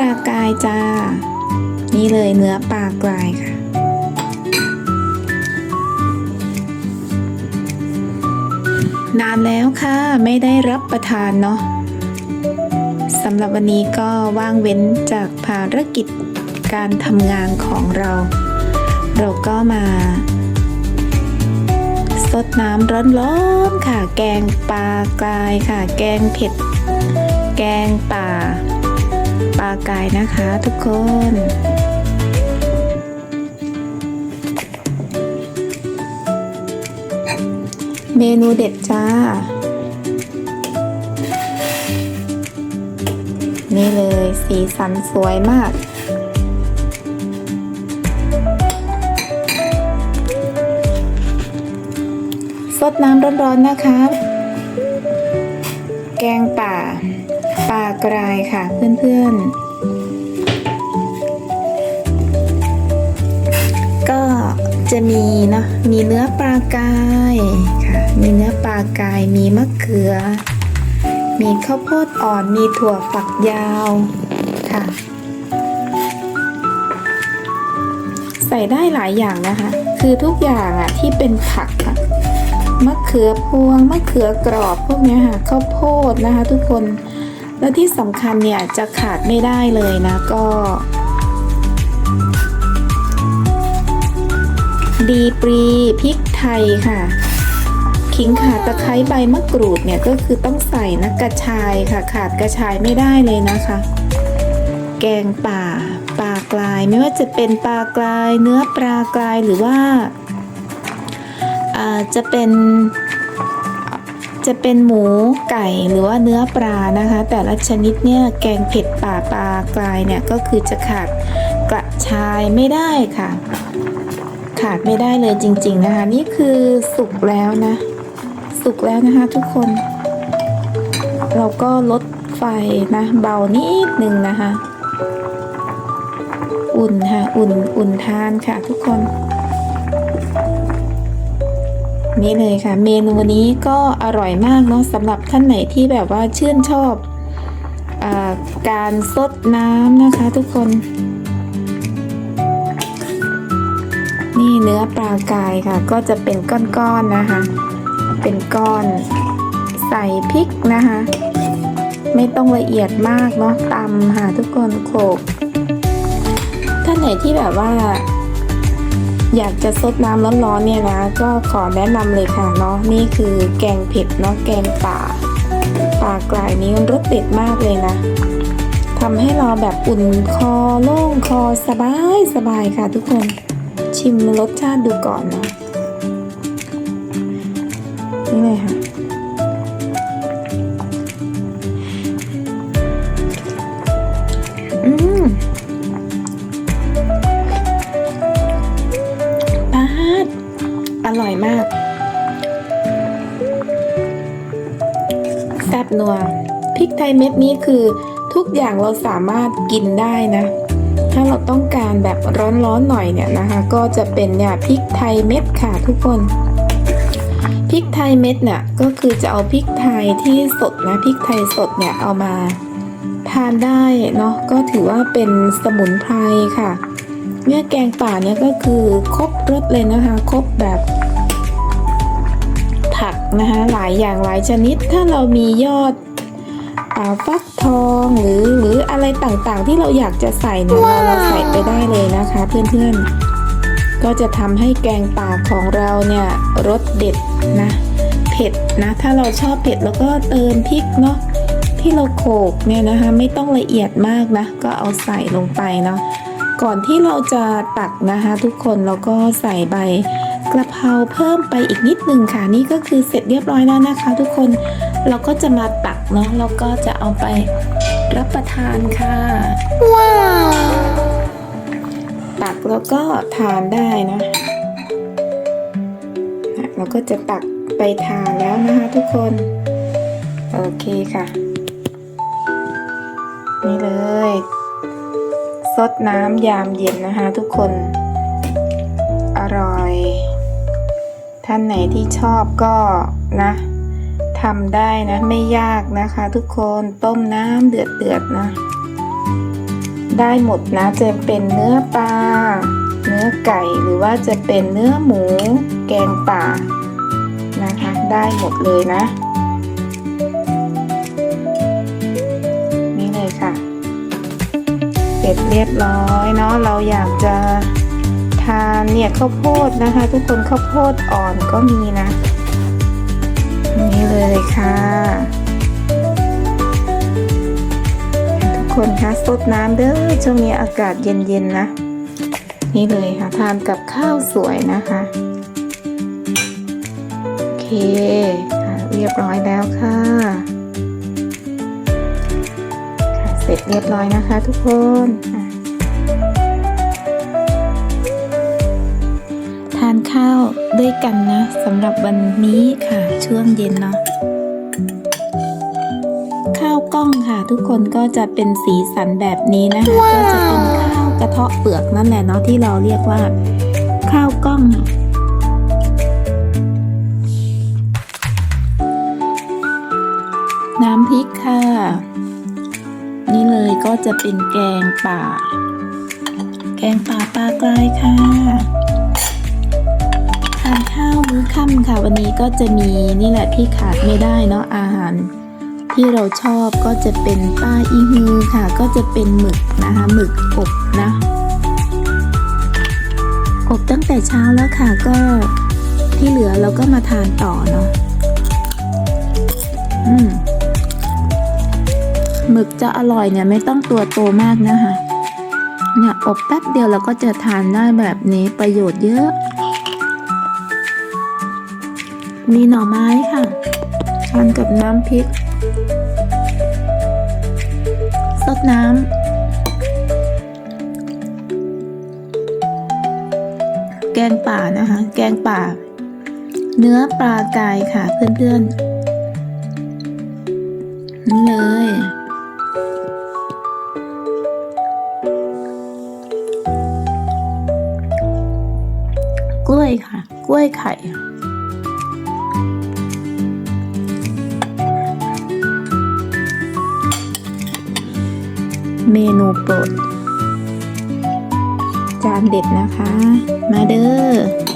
ลากายจ้า นี่เลยเนื้อปลากรายค่ะ นานแล้วค่ะ ไม่ได้รับประทานเนาะสำหรับวันนี้ก็ว่างเว้นจากภารกิจการทำงานของเรา เราก็มาสดน้ำร้อนๆค่ะ แกงปลากรายค่ะ แกงเผ็ด แกงป่า ปลากายนะคะทุกคนเมนูเด็ดจ้า นี่เลยสีสันสวยมาก สดน้ำร้อนๆนะคะ แกงป่าากรายค่ะเพื่อนๆ ก็จะมีเนาะมีเนื้อปลากายค่ะ มีเนื้อปลากาย มีมะเขือ มีข้าวโพดอ่อน มีถั่วฝักยาวค่ะ ใส่ได้หลายอย่างนะคะ คือทุกอย่างอะที่เป็นผักอะมะเขือพวงมะเขือกรอบพวกเนี้ยค่ะข้าวโพดนะคะ ทุกคน และที่สำคัญเนี่ยจะขาดไม่ได้เลยนะก็ ดีปรีพริกไทยค่ะ ขิงขาตะไคร้ใบมะกรูดเนี่ยก็คือต้องใส่นะกระชายค่ะ ขาดกระชายไม่ได้เลยนะคะ แกงป่าปลากลายไม่ว่าจะเป็นปลากลาย เนื้อปลากลายหรือว่าอ่าจะเป็น จะเป็นหมูไก่หรือว่าเนื้อปลานะคะ แต่ละชนิดเนี่ยแกงเผ็ดป่าปลากลายเนี่ยก็คือจะขาดกระชายไม่ได้ค่ะ ขาดไม่ได้เลยจริง ๆนะคะ นี่คือสุกแล้วนะ สุกแล้วนะคะทุกคน เราก็ลดไฟนะ เบานิดนึงนะคะ อุ่นค่ะ อุ่นอุ่นทานค่ะทุกคน นี่เลยค่ะ เมนูนี้ก็อร่อยมากเนาะสำหรับท่านไหนที่แบบว่าชื่นชอบอการซดน้ำนะคะทุกคน นี่เนื้อปลากายค่ะ ก็จะเป็นก้อนๆนะคะ เป็นก้อนใส่พริกนะคะ ไม่ต้องละเอียดมากเนาะตำค่ะทุกคนโขลกท่านไหนที่แบบว่า อยากจะซดน้ำร้อนๆเนี่ยนะ ก็ขอแนะนำเลยค่ะเนาะนี่คือแกงเผ็ดเนาะแกงป่าป่ากลายนี้รสเด็ดมากเลยนะทำให้เราแบบอุ่นคอโล่งคอสบายสบายค่ะทุกคนชิมรสชาติดูก่อนเนาะนี่เลยค่ะ ซ่บนัวพริกไทยเม็ดนี้คือทุกอย่างเราสามารถกินได้นะ ถ้าเราต้องการแบบร้อนๆหน่อยเนี่ยนะคะ ก็จะเป็นเนี่ยพริกไทยเม็ดค่ะทุกคนพริกไทยเม็ดเนี่ยก็คือจะเอาพริกไทยที่สดนะพริกไทยสดเนี่ยเอามาทานได้เนาะก็ถือว่าเป็นสมุนไพรค่ะ เนี่ยแกงป่าเนี่ยก็คือครบรสเลยนะคะ ครบแบบ นะคะหลายอย่างหลายชนิดถ้าเรามียอดอ่าฟักทองหรือหรืออะไรต่างๆ ที่เราอยากจะใส่เนี่ยเราเราใส่ไปได้เลยนะคะเพื่อนๆ ก็จะทำให้แกงป่าของเราเนี่ยรสเด็ดนะเผ็ดนะถ้าเราชอบเผ็ดแล้วก็เติมพริกเนาะที่เราโขลกเนี่ยนะคะไม่ต้องละเอียดมากนะก็เอาใส่ลงไปเนาะก่อนที่เราจะตักนะคะ ทุกคนเราก็ใส่ใบ กระเพราเพิ่มไปอีกนิดนึงค่ะนี่ก็คือเสร็จเรียบร้อยแล้วนะคะ ทุกคนเราก็จะมาตักเนาะแล้วก็จะเอาไปรับประทานค่ะว้าวตักแล้วก็ทานได้นะนะเราก็จะตักไปทานแล้วนะคะ ทุกคนโอเคค่ะ นี่เลยซดน้ำยามเย็นนะคะ ทุกคนอร่อย ท่านไหนที่ชอบก็นะทำได้นะไม่ยากนะคะทุกคนต้มน้ำเดือดเดือดนะ ได้หมดนะจะเป็นเนื้อปลาเนื้อไก่หรือว่าจะเป็นเนื้อหมู แกงป่านะคะ ได้หมดเลยนะ นี่เลยค่ะ เสร็จเรียบร้อยเนาะเราอยากจะานเนี่ยข้าวโพดนะคะ ทุกคนข้าวโพดอ่อนก็มีนะนี่เลยค่ะ ทุกคนคะสดน้ำเด้อช่วงนี้อากาศเย็นๆนะ นี่เลยค่ะ ทานกับข้าวสวยนะคะ โอเคเรียบร้อยแล้วค่ะเสร็จเรียบร้อยนะคะทุกคนานข้าวด้วยกันนะสำหรับวันนี้ค่ะช่วงเย็นเนาะข้าวกล้องค่ะ ทุกคนก็จะเป็นสีสันแบบนี้นะคะ ก็จะเป็นข้าวกระเทาะเปลือกนั่นแหละเนาะที่เราเรียกว่า ข้าวกล้องน้ำพริกค่ะ นี่เลยก็จะเป็นแกงป่า แกงป่าปลากรายค่ะทานข้าวมื้อค่ำค่ะ วันนี้ก็จะมีนี่แหละที่ขาดไม่ได้เนาะอาหาร ที่เราชอบก็จะเป็นปลาอีฮือค่ะ ก็จะเป็นหมึกนะคะหมึกอบนะอบตั้งแต่เช้าแล้วค่ะก็ที่เหลือเราก็มาทานต่อเนาะอืมหมึกจะอร่อยเนี่ยไม่ต้องตัวโตมากนะคะเนี่ยอบแป๊บเดียวเราก็จะทานได้แบบนี้ประโยชน์เยอะ มีหน่อไม้ค่ะทานกับน้ำพริกซดน้ำแกงป่านะคะ แกงป่า เนื้อปลากายค่ะเพื่อนๆนี่เลยกล้วยค่ะ กล้วยไข่ เมนูโปรด จานเด็ดนะคะ มาเด้อ